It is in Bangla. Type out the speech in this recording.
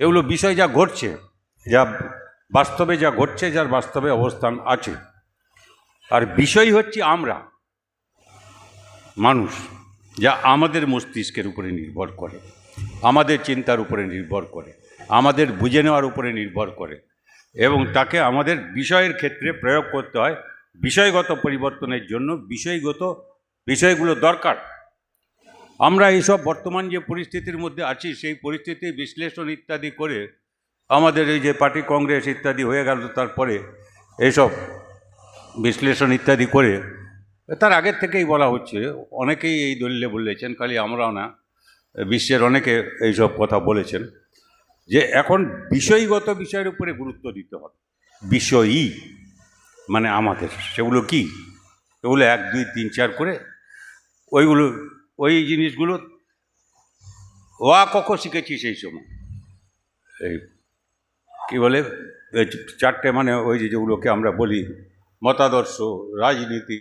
এগুলো বিষয় যা ঘটছে, যা বাস্তবে যা ঘটছে, যার বাস্তবে অবস্থান আছে। আর বিষয় হচ্ছে আমরা, মানুষ, যা আমাদের মস্তিষ্কের উপরে নির্ভর করে, আমাদের চিন্তার উপরে নির্ভর করে, আমাদের বুঝে নেওয়ার উপরে নির্ভর করে, এবং তাকে আমাদের বিষয়ের ক্ষেত্রে প্রয়োগ করতে হয়। বিষয়গত পরিবর্তনের জন্য বিষয়গত, বিষয়গুলো দরকার। আমরা এইসব বর্তমান যে পরিস্থিতির মধ্যে আছি, সেই পরিস্থিতি বিশ্লেষণ ইত্যাদি করে আমাদের এই যে পার্টি কংগ্রেস ইত্যাদি হয়ে গেল, তারপরে এইসব বিশ্লেষণ ইত্যাদি করে, তার আগের থেকেই বলা হচ্ছে, অনেকেই এই দলিলে বলেছেন, খালি আমরাও না, বিশ্বের অনেকে এইসব কথা বলেছেন, যে এখন বিষয়গত বিষয়ের উপরে গুরুত্ব দিতে হবে। বিষয়ই মানে আমাদের, সেগুলো কি? এগুলো এক, দুই, তিন, চার করে, ওইগুলো ওই জিনিসগুলো ওয়া কখন শিখেছি সেই সময়। এই কী বলে চারটে মানে ওই যেগুলোকে আমরা বলি মতাদর্শ, রাজনীতি